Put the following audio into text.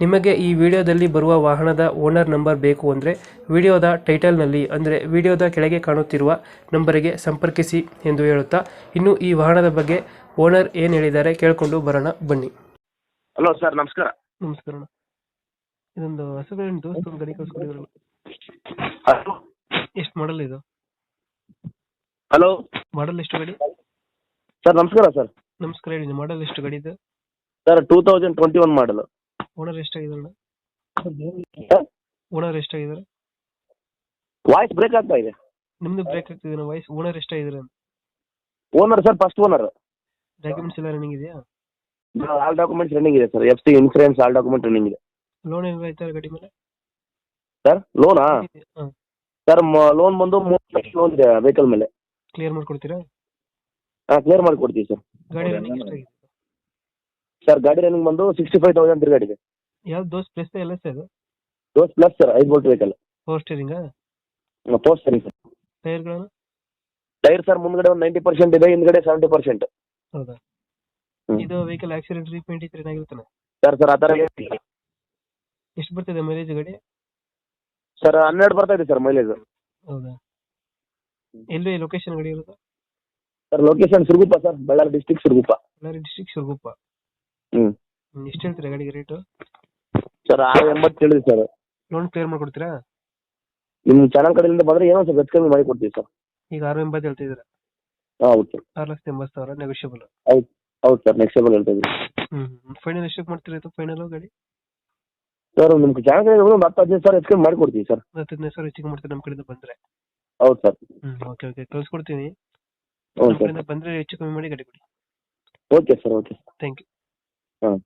ನಿಮಗೆ ಈ ವಿಡಿಯೋದಲ್ಲಿ ಬರುವ ವಾಹನದ ಓನರ್ ನಂಬರ್ ಬೇಕು ಅಂದರೆ ವಿಡಿಯೋದ ಟೈಟಲ್ನಲ್ಲಿ ಅಂದರೆ ವಿಡಿಯೋದ ಕೆಳಗೆ ಕಾಣುತ್ತಿರುವ ನಂಬರಿಗೆ ಸಂಪರ್ಕಿಸಿ ಎಂದು ಹೇಳುತ್ತಾ ಇನ್ನು ಈ ವಾಹನದ ಬಗ್ಗೆ ಓನರ್ ಏನು ಹೇಳಿದ್ದಾರೆ ಕೇಳಿಕೊಂಡು ಬರೋಣ ಬನ್ನಿ. ಹಲೋ ಸರ್ ನಮಸ್ಕಾರ. ನಮಸ್ಕಾರ ಅಣ್ಣ. ಇದೊಂದು ದೋಸ್ತ ಒಂದು ಗಾಡಿ ಎಷ್ಟು ಮಾಡಲ್ ಇದು? ಹಲೋ. ಮಾಡಲ್ ಎಷ್ಟು ಗಾಡಿ? ಸರ್ ನಮಸ್ಕಾರ ಸರ್. ನಮಸ್ಕಾರ ಹೇಳಿ ಮಾಡಲ್ ಎಷ್ಟು ಗಾಡಿ ಇದು? Sir two thousand twenty one model owner ಎಷ್ಟಾಗಿದ್ದಾರೆ owner ಎಷ್ಟಾಗಿದ್ದಾರೆ? ವಾಯ್ಸ್ ಬ್ರೇಕ್ ಆಗ್ತಾ ಇದೆ. ನಿಮ್ದು ಬ್ರೇಕ್ ಆಗ್ತಿದೆ voice owner ಎಷ್ಟಾಗಿದ್ದಾರೆ owner sir first owner documents ಎಲ್ಲ ರನ್ನಿಂಗ್ ಇದೆಯಾ? ಆಲ್ ಡಾಕ್ಯುಮೆಂಟ್ಸ್ ರನ್ನಿಂಗ್ ಇದೆ sir F C insurance all document running ಇದೆ. ಲೋನ್ ಏನಾರ ಆಯ್ತಾ ಗಾಡಿ ಮೇಲೆ? ಸರ್ ಲೋನಾ ಸರ್ ಲೋನ್ ಬಂದು ಮೂರು ಲಕ್ಷ ಲೋನ್ ಇದೆ ವೆಹಿಕಲ್ ಮೇಲೆ. ಕ್ಲಿಯರ್ ಮಾಡ್ಕೊಡ್ತೀರಾ? ಹಾಂ ಕ್ಲಿಯರ್ ಮಾಡಿ ಕೊಡ್ತೀವಿ ಸರ್ ಗಾಡಿ ರನ್ನಿಂಗ್ ಎಷ್ಟಾಗಿದೆ? ಸರ್ ಗಾಡಿ ರನ್ನಿಂಗ್ ಬಂದು ಸಿಕ್ಸ್ಟಿ ಫೈವ್ ತೌಸಂಡ್ ತಿರ್ಗಾಡಿ ಯಾವ್ದು ದೋಸ್ ಪ್ಲಸ್ ಎಲ್ಲ ಸರ್ ದೋಸ್ ಪ್ಲಸ್ ಸರ್ ಐದು ಬೋಲ್ಟ್ ವೆಹಿಕಲ್ ಫೋರ್ ಸ್ಟೇರಿಂಗಾ ಪೋಸ್ಟ್ ಸರಿ ಸರ್ ಟೈರ್ಗಳನ್ನು ಟೈರ್ ಸರ್ ಮುಂದ್ಗಡೆ ಒಂದು ನೈಂಟಿ ಪರ್ಸೆಂಟ್ ಇದೆ ಹಿಂದ್ಗಡೆ ಸೆವೆಂಟಿ ಪರ್ಸೆಂಟ್ ಹೌದಾ? ಹ್ಮ್. ಇದು ವೆಹಿಕಲ್ ಆಕ್ಸಿಡೆಂಟ್ ರೀಪೇಂಟ್ ಇದ್ರೆ ಏನಾಗಿರ್ತಾನೆ ಸರ್ ಸರ್ ಆ ಥರ ಎಷ್ಟು ಬರ್ತಿದೆ ಮೈಲೇಜ್ ಗಾಡಿ? ಸರ್ ಹನ್ನೆರಡು ಬರ್ತಾ ಇದೆ ಸರ್ ಮೈಲೇಜ್ ಹೌದಾ? ಎಲ್ಲಿ ಲೊಕೇಶನ್ ಗಾಡಿ ಇರೋದು? Sir location Siruguppa sir Ballari district Siruguppa. Ballari district Shivaguppa ಹ್ಞೂ ಹ್ಮ್, ಎಷ್ಟು ಹೇಳ್ತೀರಾ ಗಾಡಿಗೆ ರೇಟು ಸರ್ ಆರು ಎಂಬತ್ತು ಹೇಳಿದ್ರಿ ಸರ್. ಲೋನ್ ಕ್ಲಿಯರ್ ಮಾಡ್ಕೊಡ್ತೀರಾ? ನಿಮ್ಮ ಚಾನಲ್ ಕಡೆಯಿಂದ ಬಂದ್ರೆ ಏನೋ ಸ್ವಲ್ಪ ಹೆಚ್ಚು ಕಮ್ಮಿ ಮಾಡಿ ಕೊಡ್ತೀವಿ ಸರ್. ಈಗ ಆರು ಎಂಬತ್ತು ಹೇಳ್ತಿದ್ದೀರಾ ಹೌದು ಸರ್ ಆರು ಲಕ್ಷದ ಎಂಬತ್ತು ಸಾವಿರ ನೆಗೋಷಿಯಬಲ್ ಹೌದು ಹೌದು ಸರ್ ನೆಕ್ಸ್ಟೇಬಲ್ ಹೇಳ್ತಾ ಇದ್ದೀವಿ ಹ್ಮ್ ಫೈನಲ್ ಎಷ್ಟಕ್ಕೆ ಮಾಡ್ತೀರಾ ಇದು? ಫೈನಲ್ ಗಾಡಿ? ಸರ್ ನಿಮ್ಮ ಚಾನಲ್ ಕಡೆಯಿಂದ ಒಂದು ಹತ್ತು ಹದಿನೈದು ಸಾವಿರ ಹೆಚ್ಚು ಕಮ್ಮಿ ಮಾಡಿ ಕೊಡ್ತೀವಿ ಸರ್. ಹತ್ತು ಹದಿನೈದು ಸಾವಿರ ಹೆಚ್ಚಿಗೆ ಮಾಡ್ತೀರಾ ನಮ್ಮ ಕಡೆಯಿಂದ ಬಂದ್ರೆ? ಹೌದು ಸರ್. ಹ್ಮ್ ಓಕೆ ಓಕೆ. ಕಳ್ಸ್ಕೊಡ್ತೀನಿ. ಹೌದು ನಮ್ಮ ಸರ್. ಕಡೆಯಿಂದ ಬಂದ್ರೆ ಹೆಚ್ಚು ಕಮ್ಮಿ ಮಾಡಿ ಗಾಡಿ ಕೊಡಿ. Okay sir okay. Thank you ಹಾಂ